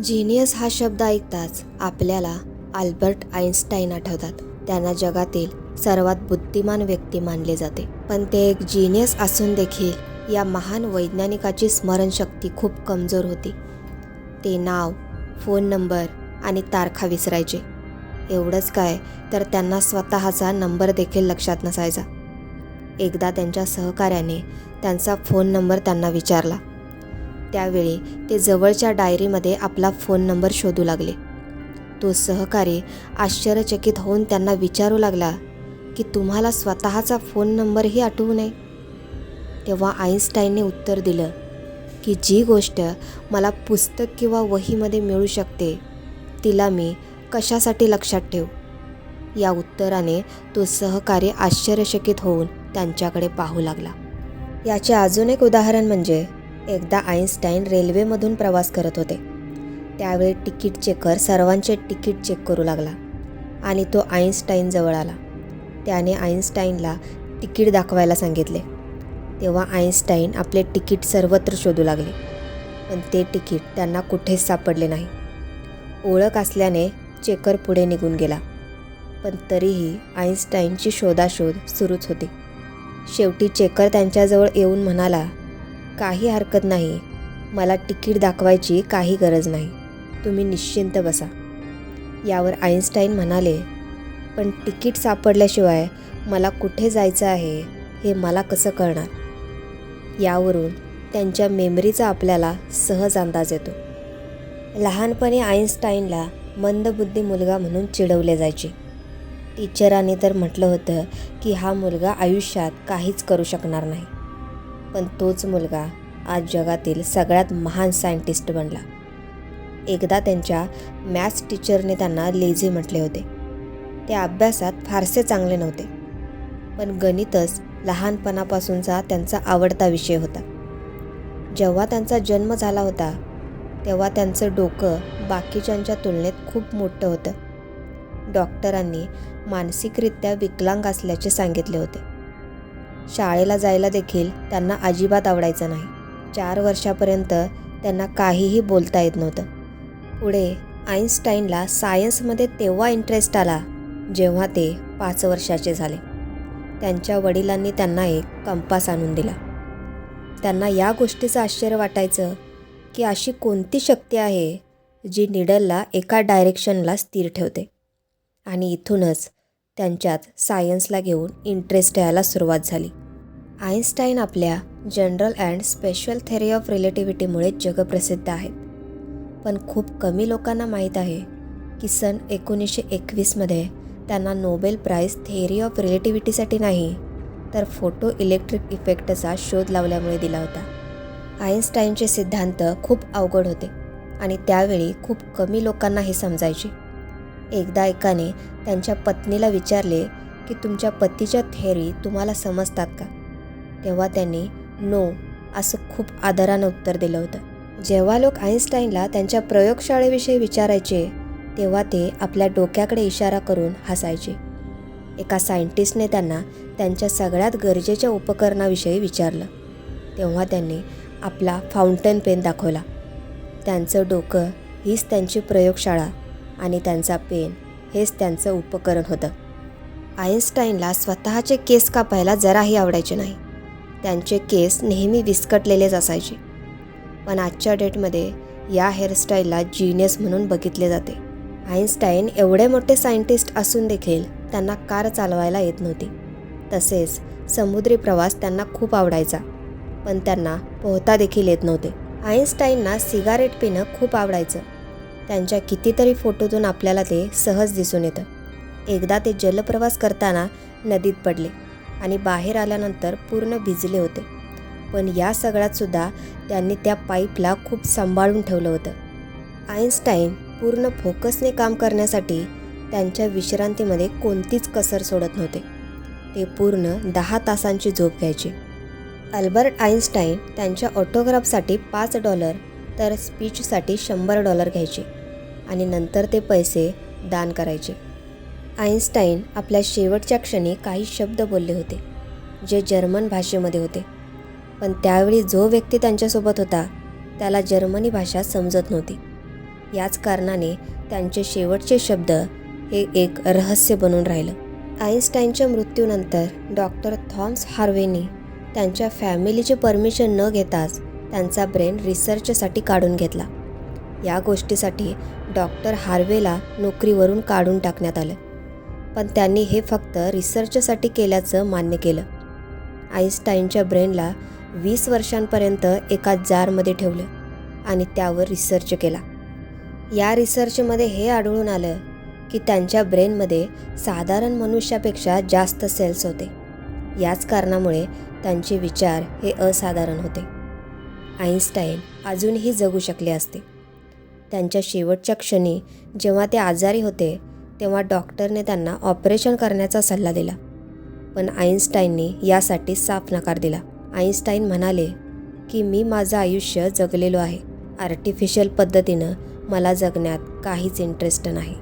Genius हा शब्द ऐकताच आपल्याला आल्बर्ट आईन्स्टाईन आठवतात. त्यांना जगातील सर्वात बुद्धिमान व्यक्ती मानले जाते. पण ते एक जिनियस असून देखील या महान वैज्ञानिकाची स्मरणशक्ती खूप कमजोर होती. ते नाव फोन नंबर आणि तारखा विसरायचे. एवढंच काय तर त्यांना स्वतःचा नंबर देखील लक्षात नसायचा. एकदा त्यांच्या सहकार्याने त्यांचा फोन नंबर त्यांना विचारला. त्यावेळी ते जवळच्या डायरीमध्ये आपला फोन नंबर शोधू लागले. तो सहकारी आश्चर्यचकित होऊन त्यांना विचारू लागला की तुम्हाला स्वतःचा फोन नंबरही आठवू नये. तेव्हा आईन्स्टाईनने उत्तर दिलं की जी गोष्ट मला पुस्तक किंवा वहीमध्ये मिळू शकते तिला मी कशासाठी लक्षात ठेवू? या उत्तराने तो सहकारी आश्चर्यचकित होऊन त्यांच्याकडे पाहू लागला. याचे अजून एक उदाहरण म्हणजे एकदा आईन्स्टाईन रेल्वेमधून प्रवास करत होते. त्यावेळी तिकीट चेकर सर्वांचे तिकीट चेक करू लागला आणि तो आईन्स्टाईनजवळ आला. त्याने आईन्स्टाईनला तिकीट दाखवायला सांगितले. तेव्हा आईन्स्टाईन आपले तिकीट सर्वत्र शोधू लागले पण ते तिकीट त्यांना कुठेच सापडले नाही. ओळख असल्याने चेकर पुढे निघून गेला पण तरीही आईन्स्टाईनची शोधाशोध सुरूच होती. शेवटी चेकर त्यांच्याजवळ येऊन म्हणाला काही हरकत नाही. मला तिकीट दाखवायची काही गरज नाही. तुम्ही निश्चिंत बसा. यावर आईन्स्टाईन म्हणाले पण तिकीट सापडल्याशिवाय मला कुठे जायचं आहे हे मला कसं कळणार यावरून त्यांच्या मेमरीचा आपल्याला सहज अंदाज येतो. लहानपणी आईन्स्टाईनला मंदबुद्धी मुलगा म्हणून चिडवले जायचे. टीचरांनी तर म्हटलं होतं की हा मुलगा आयुष्यात काहीच करू शकणार नाही. पण तोच मुलगा आज जगातील सगळ्यात महान सायंटिस्ट बनला. एकदा त्यांच्या मॅथ्स टीचरने त्यांना लेझी म्हटले होते. ते अभ्यासात फारसे चांगले नव्हते. पण गणितच लहानपणापासूनचा त्यांचा आवडता विषय होता. जेव्हा त्यांचा जन्म झाला होता तेव्हा त्यांचं डोकं बाकीच्यांच्या तुलनेत खूप मोठं होतं. डॉक्टरांनी मानसिकरित्या विकलांग असल्याचे सांगितले होते. शाळेला जायला देखील त्यांना अजिबात आवडायचं नाही. चार वर्षापर्यंत त्यांना काहीही बोलता येत नव्हतं. पुढे आईन्स्टाईनला सायन्समध्ये तेव्हा इंटरेस्ट आला जेव्हा ते पाच वर्षाचे झाले. त्यांच्या वडिलांनी त्यांना एक कंपास आणून दिला. त्यांना या गोष्टीचं आश्चर्य वाटायचं की अशी कोणती शक्ती आहे जी निडलला एका डायरेक्शनला स्थिर ठेवते. आणि इथूनच त्यांच्यात सायन्सला घेऊन इंटरेस्ट यायला सुरुवात झाली. आईन्स्टाईन आपल्या general and special theory of रिलेटिव्हिटीमुळे जगप्रसिद्ध आहेत. पण खूप कमी लोकांना माहीत आहे की सन एकोणीसशे एकवीसमध्ये त्यांना नोबेल प्राईज थेअरी ऑफ रिलेटिव्हिटीसाठी नाही तर फोटो इलेक्ट्रिक इफेक्टचा शोध लावल्यामुळे दिला होता. आईन्स्टाईनचे सिद्धांत खूप अवघड होते आणि त्यावेळी खूप कमी लोकांना हे समजायचे. एकदा एकाने त्यांच्या पत्नीला विचारले की तुमच्या पतीच्या थेअरी तुम्हाला समजतात का? तेव्हा त्यांनी नो असं खूप आदरानं उत्तर दिलं होतं. जेव्हा लोक आईन्स्टाईनला त्यांच्या प्रयोगशाळेविषयी विचारायचे तेव्हा ते आपल्या डोक्याकडे इशारा करून हसायचे. एका सायंटिस्टने त्यांना त्यांच्या सगळ्यात गरजेच्या उपकरणाविषयी विचारलं. तेव्हा त्यांनी आपला फाउंटन पेन दाखवला. त्यांचं डोकं हीच त्यांची प्रयोगशाळा आणि त्यांचा पेन हेच त्यांचं उपकरण होतं. आईन्स्टाईनला स्वतःचे केस कापायला जराही आवडायचे नाही. त्यांचे केस नेहमी विस्कटलेलेच असायचे. पण आजच्या डेटमध्ये या हेअरस्टाईलला जिनियस म्हणून बघितले जाते. आईन्स्टाईन एवढे मोठे सायंटिस्ट असून देखील त्यांना कार चालवायला येत नव्हती. तसेच समुद्री प्रवास त्यांना खूप आवडायचा पण त्यांना पोहता देखील येत नव्हते. आईन्स्टाईनना सिगारेट पिणं खूप आवडायचं. त्यांच्या कितीतरी फोटोतून आपल्याला ते सहज दिसून येतं. एकदा ते जलप्रवास करताना नदीत पडले आणि बाहेर आल्यानंतर पूर्ण भिजले होते. पण या सगळ्यात सुद्धा त्यांनी त्या पाईपला खूप सांभाळून ठेवलं होतं. आईन्स्टाईन पूर्ण फोकसने काम करण्यासाठी त्यांच्या विश्रांतीमध्ये कोणतीच कसर सोडत नव्हते. ते पूर्ण दहा तासांची झोप घ्यायचे. अल्बर्ट आईन्स्टाईन त्यांच्या ऑटोग्राफसाठी पाच डॉलर तर स्पीचसाठी शंभर डॉलर घ्यायचे. आणि नंतर ते पैसे दान करायचे. आईन्स्टाईन आपल्या शेवटच्या क्षणी काही शब्द बोलले होते जे जर्मन भाषेमध्ये होते. पण त्यावेळी जो व्यक्ती त्यांच्यासोबत होता त्याला जर्मनी भाषा समजत नव्हती. याच कारणाने त्यांचे शेवटचे शब्द हे एक रहस्य बनून राहिलं. आईन्स्टाईनच्या मृत्यूनंतर डॉक्टर थॉम्स हार्वेनी त्यांच्या फॅमिलीचे परमिशन न घेताच त्यांचा ब्रेन रिसर्चसाठी काढून घेतला. या गोष्टीसाठी डॉक्टर हार्वेला नोकरीवरून काढून टाकण्यात आलं. पण त्यांनी हे फक्त रिसर्चसाठी केल्याचं मान्य केलं. आईन्स्टाईनच्या ब्रेनला वीस वर्षांपर्यंत एका जारमध्ये ठेवलं आणि त्यावर रिसर्च केला. या रिसर्चमध्ये हे आढळून आलं की त्यांच्या ब्रेनमध्ये साधारण मनुष्यापेक्षा जास्त सेल्स होते. याच कारणामुळे त्यांचे विचार हे असाधारण होते. आईन्स्टाईन अजूनही जगू शकले असते. त्यांच्या शेवटच्या क्षणी जेव्हा ते आजारी होते तेव्हा डॉक्टरने त्यांना ऑपरेशन करण्याचा सल्ला दिला. पण आईन्स्टाईनने यासाठी साफ नकार दिला. आईन्स्टाईन म्हणाले की मी माझं आयुष्य जगलेलो आहे. आर्टिफिशियल पद्धतीनं मला जगण्यात काहीच इंटरेस्ट नाही.